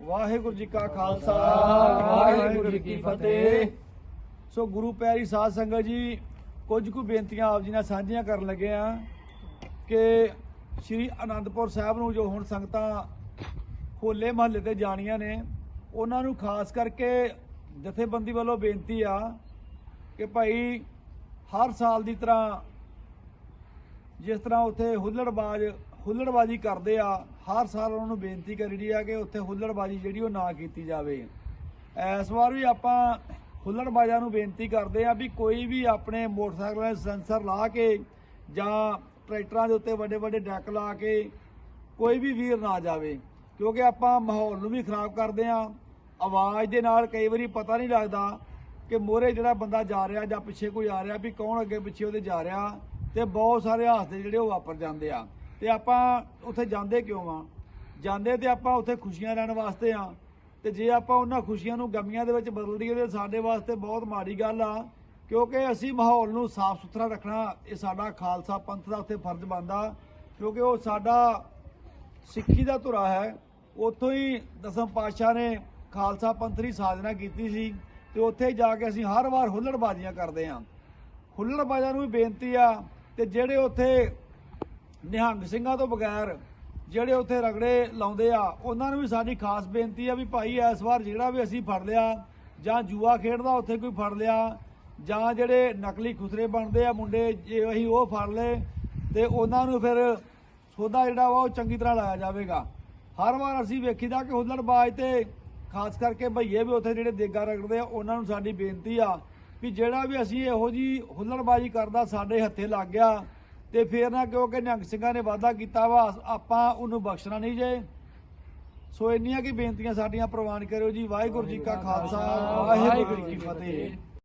ਵਾਹਿਗੁਰੂ ਜੀ ਕਾ ਖਾਲਸਾ ਵਾਹਿਗੁਰੂ ਜੀ ਕੀ ਫਤਿਹ। ਸੋ ਗੁਰੂ ਪਿਆਰੀ ਸਾਧ ਸੰਗਤ ਜੀ ਕੁਝ ਕੁ ਬੇਨਤੀਆਂ ਆਪ ਜੀ ਨਾਲ ਸਾਂਝੀਆਂ ਕਰਨ ਲੱਗੇ ਆ ਕਿ ਸ੍ਰੀ ਅਨੰਦਪੁਰ ਸਾਹਿਬ ਨੂੰ ਜੋ ਹੁਣ ਸੰਗਤਾਂ ਹੋਲੇ ਮਹੱਲੇ ਤੇ ਜਾਣੀਆਂ ਨੇ ਉਹਨਾਂ ਨੂੰ ਖਾਸ ਕਰਕੇ ਜਥੇਬੰਦੀ ਵੱਲੋਂ ਬੇਨਤੀ ਆ ਕਿ ਭਾਈ ਹਰ ਸਾਲ ਦੀ ਤਰ੍ਹਾਂ ਜਿਸ ਤਰ੍ਹਾਂ ਉੱਥੇ ਹੁੱਲੜਬਾਜ਼ ਹੁੱਲੜਬਾਜ਼ੀ ਕਰਦੇ ਆ ਹਰ ਸਾਲ ਉਹਨਾਂ ਨੂੰ ਬੇਨਤੀ ਕਰੀਦੀ ਆ ਕਿ ਉੱਥੇ ਹੁੱਲੜਬਾਜ਼ੀ ਜਿਹੜੀ ਉਹ ਨਾ ਕੀਤੀ ਜਾਵੇ। ਇਸ ਵਾਰ ਵੀ ਆਪਾਂ ਹੁੱਲੜਬਾਜ਼ਾਂ ਨੂੰ ਬੇਨਤੀ ਕਰਦੇ ਆ ਵੀ ਕੋਈ ਵੀ ਆਪਣੇ ਮੋਟਰਸਾਈਕਲਾਂ ਦੇ ਸੈਂਸਰ ਲਾ ਕੇ ਜਾਂ ਟਰੈਕਟਰਾਂ ਦੇ ਉੱਤੇ ਵੱਡੇ ਵੱਡੇ ਡੈਕ ਲਾ ਕੇ ਕੋਈ ਵੀ ਵੀਰ ਨਾ ਜਾਵੇ, ਕਿਉਂਕਿ ਆਪਾਂ ਮਾਹੌਲ ਨੂੰ ਵੀ ਖਰਾਬ ਕਰਦੇ ਆ। ਆਵਾਜ਼ ਦੇ ਨਾਲ ਕਈ ਵਾਰੀ ਪਤਾ ਨਹੀਂ ਲੱਗਦਾ ਕਿ ਮੋਹਰੇ ਜਿਹੜਾ ਬੰਦਾ ਜਾ ਰਿਹਾ ਜਾਂ ਪਿੱਛੇ ਕੋਈ ਆ ਰਿਹਾ ਵੀ ਕੌਣ ਅੱਗੇ ਪਿੱਛੇ ਉਹਦੇ ਜਾ ਰਿਹਾ ਤੇ ਬਹੁਤ ਸਾਰੇ ਹਾਦਸੇ ਜਿਹੜੇ ਉਹ ਵਾਪਰ ਜਾਂਦੇ ਆ। ਤੇ ਆਪਾਂ ਉੱਥੇ ਜਾਂਦੇ ਕਿਉਂ ਆ? ਜਾਂਦੇ ਤੇ ਆਪਾਂ ਉੱਥੇ ਖੁਸ਼ੀਆਂ ਲੈਣ ਵਾਸਤੇ ਆ। ਤੇ ਜੇ ਆਪਾਂ ਉਹਨਾਂ ਖੁਸ਼ੀਆਂ ਨੂੰ ਗਮੀਆਂ ਦੇ ਵਿੱਚ ਬਦਲ ਦਈਏ ਤੇ ਸਾਡੇ ਵਾਸਤੇ ਬਹੁਤ ਮਾੜੀ ਗੱਲ ਆ। ਕਿਉਂਕਿ ਅਸੀਂ ਮਾਹੌਲ ਨੂੰ ਸਾਫ਼ ਸੁਥਰਾ ਰੱਖਣਾ, ਇਹ ਸਾਡਾ ਖਾਲਸਾ ਪੰਥ ਦਾ ਉੱਥੇ ਫਰਜ਼ ਬਣਦਾ। ਕਿਉਂਕਿ ਉਹ ਸਾਡਾ ਸਿੱਖੀ ਦਾ ਧੁਰਾ ਹੈ। ਉੱਥੋਂ ਹੀ ਦਸਮ ਪਾਤਸ਼ਾਹ ਨੇ ਖਾਲਸਾ ਪੰਥ ਦੀ ਸਾਜਨਾ ਕੀਤੀ ਸੀ ਤੇ ਉੱਥੇ ਜਾ ਕੇ ਅਸੀਂ ਹਰ ਵਾਰ ਹੁੱਲੜਬਾਜ਼ੀਆਂ ਕਰਦੇ ਹਾਂ ਹੁੱਲੜਬਾਜ਼ਾਂ ਨੂੰ ਵੀ ਬੇਨਤੀ ਆ ਤੇ ਜਿਹੜੇ ਉੱਥੇ ਨਿਹੰਗ ਸਿੰਘਾਂ ਤੋਂ ਬਗੈਰ ਜਿਹੜੇ ਉੱਥੇ ਰਗੜੇ ਲਾਉਂਦੇ ਆ, ਉਹਨਾਂ ਨੂੰ ਵੀ ਸਾਡੀ ਖਾਸ ਬੇਨਤੀ ਆ ਵੀ ਭਾਈ ਇਸ ਵਾਰ ਜਿਹੜਾ ਵੀ ਅਸੀਂ ਫੜ ਲਿਆ, ਜਾਂ ਜੂਆ ਖੇਡਦਾ ਉੱਥੇ ਕੋਈ ਫੜ ਲਿਆ, ਜਾਂ ਜਿਹੜੇ ਨਕਲੀ ਖੁਸਰੇ ਬਣਦੇ ਆ ਮੁੰਡੇ, ਜੇ ਅਸੀਂ ਉਹ ਫੜ ਲਏ, ਤੇ ਉਹਨਾਂ ਨੂੰ ਫਿਰ ਸੋਧਾ ਜਿਹੜਾ ਵਾ ਉਹ ਚੰਗੀ ਤਰ੍ਹਾਂ ਲਾਇਆ ਜਾਵੇਗਾ। ਹਰ ਵਾਰ ਅਸੀਂ ਵੇਖੀਦਾ ਕਿ ਹੁੱਲੜਬਾਜ਼ ਤੇ, ਖਾਸ ਕਰਕੇ ਭਈਏ ਵੀ ਉੱਥੇ ਜਿਹੜੇ ਦੇਗਾ ਰਗੜਦੇ ਆ, ਉਹਨਾਂ ਨੂੰ ਸਾਡੀ ਬੇਨਤੀ ਆ ਵੀ ਜਿਹੜਾ ਵੀ ਅਸੀਂ ਇਹੋ ਜੀ ਹੁੱਲੜਬਾਜ਼ੀ ਕਰਦਾ ਸਾਡੇ ਹੱਥੇ ਲੱਗ ਗਿਆ ਤੇ ਫੇਰ ਨਾ ਕਿਉਂਕਿ ਨਿਹੰਗ ਸਿੰਘਾਂ ਨੇ ਵਾਅਦਾ ਕੀਤਾ ਵਾ, ਆਪਾਂ ਉਹਨੂੰ ਬਖਸ਼ਣਾ ਨਹੀਂ ਜੇ। ਸੋ ਇੰਨੀਆਂ ਕੀ ਬੇਨਤੀਆਂ ਸਾਡੀਆਂ, ਪ੍ਰਵਾਨ ਕਰਿਓ ਜੀ। ਵਾਹਿਗੁਰੂ ਜੀ ਕਾ ਖਾਲਸਾ, ਵਾਹਿਗੁਰੂ ਜੀ ਕੀ ਫਤਿਹ।